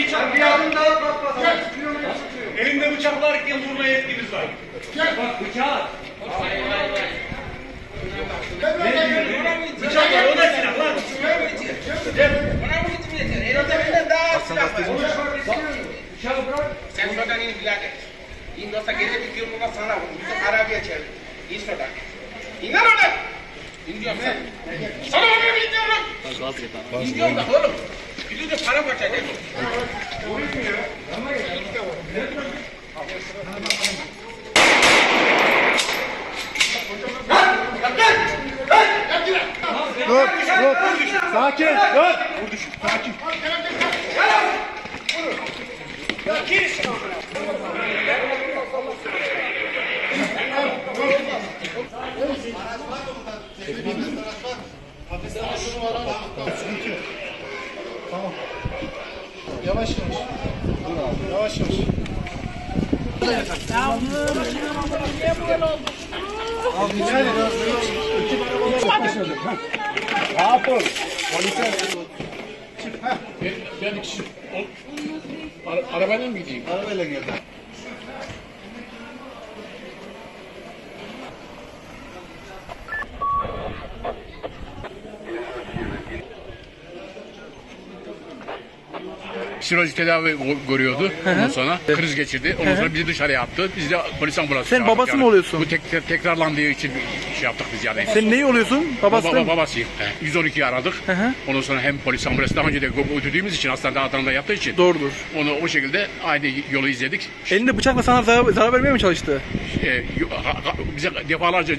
bir çak. Bir adım daha kalkmadan. Elinde bıçak varken vurma yetkimiz var. Bak bıçağı. Bıçak var o da silah lan. Bıçağı bırak. Sen şuradan in birader. İn yoksa gece bir yılmına sana vurur. Bizim arabaya çevir. İn şuradan. İn lan oradan. İn diyorum sen. Sana vuruyorum in diyorum. İn diyorum da oğlum. Bir de para kaçacak. Dur, dur. Sakin, dur. Sakin. Tamam. Yavaş yavaş. Yavaş yavaş. Aferin. Polise. Ben kişi Ara, arabayla mı gideyim? Arabayla geldi. Psikolojik tedavi görüyordu. Ondan sonra kriz geçirdi. Ondan sonra bizi dışarıya attı. Biz de polis ambulansı Sen çağırdık babası mı oluyorsun? Bu tek, tek- tekrarlandığı için şey yaptık biz yani. Sen neyi oluyorsun? Babası Baba, değil mi? babasıyım. He. 112'yi aradık. hı. Ondan sonra hem polis ambulansı daha önce de gö- götürdüğümüz için hastanede Adana'da yattığı için. Doğrudur. Onu o şekilde aynı yolu izledik. Elinde bıçakla sana zarar, zarar vermeye mi çalıştı? Ee, yo- ha- ha- bize defalarca